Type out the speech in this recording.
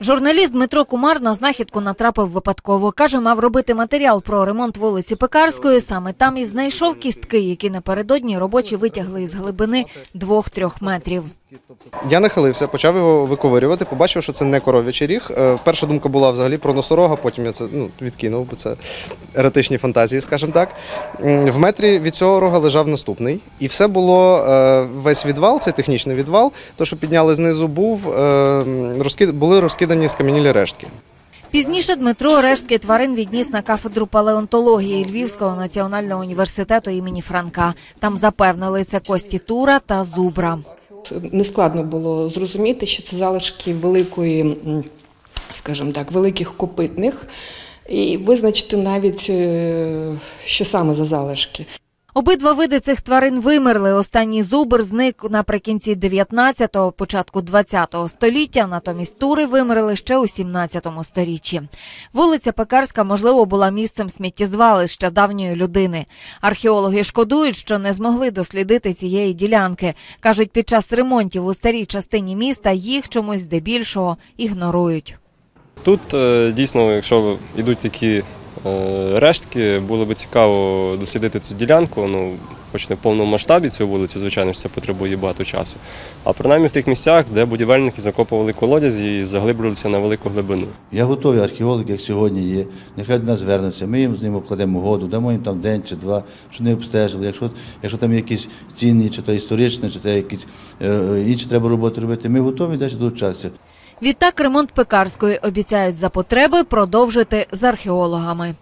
Журналіст Дмитро Кумар на знахідку натрапив випадково. Каже, мав робити матеріал про ремонт вулиці Пекарської. Саме там і знайшов кістки, які напередодні робочі витягли із глибини 2-3 метрів. Я нахилився, почав його виковирювати, побачив, що це не коров'ячий ріг. Е, Перша думка була взагалі про носорога, потім я це ну, відкинув, бо це еретичні фантазії, скажімо так. В метрі від цього рога лежав наступний. І все було е, весь відвал, цей технічний відвал, то, що підняли знизу, був е, розкид, були розкидані скам'янілі рештки. Пізніше Дмитро рештки тварин відніс на кафедру палеонтології Львівського національного університету імені Франка. Там запевнили це кості тура та зубра. Нескладно було зрозуміти, що це залишки великої, скажімо так, великих копитних, і визначити навіть, е, що саме за залишки. Обидва види цих тварин вимерли. Останній зубр зник наприкінці 19-го, початку 20-го століття. Натомість тури вимерли ще у 17-му сторіччі. Вулиця Пекарська, можливо, була місцем сміттєзвалища давньої людини. Археологи шкодують, що не змогли дослідити цієї ділянки. кажуть, під час ремонтів у старій частині міста їх чомусь здебільшого ігнорують. Тут е, дійсно, якщо йдуть такі рештки, було би цікаво дослідити цю ділянку. Ну, хоч не в повному масштабі цю вулицю, звичайно ж це потребує багато часу. А принаймні в тих місцях, де будівельники закопували колодязі і заглиблювалися на велику глибину. Я готовий археологи, як сьогодні є. Нехай до нас звернуться. Ми їм з ними вкладемо угоду, дамо їм там день чи два, щоб не обстежили. Якщо, якщо там якісь цінні, чи то історичні, чи то якісь е, інші треба роботи робити, ми готові далі долучатися. Відтак ремонт Пекарської обіцяють за потреби продовжити з археологами.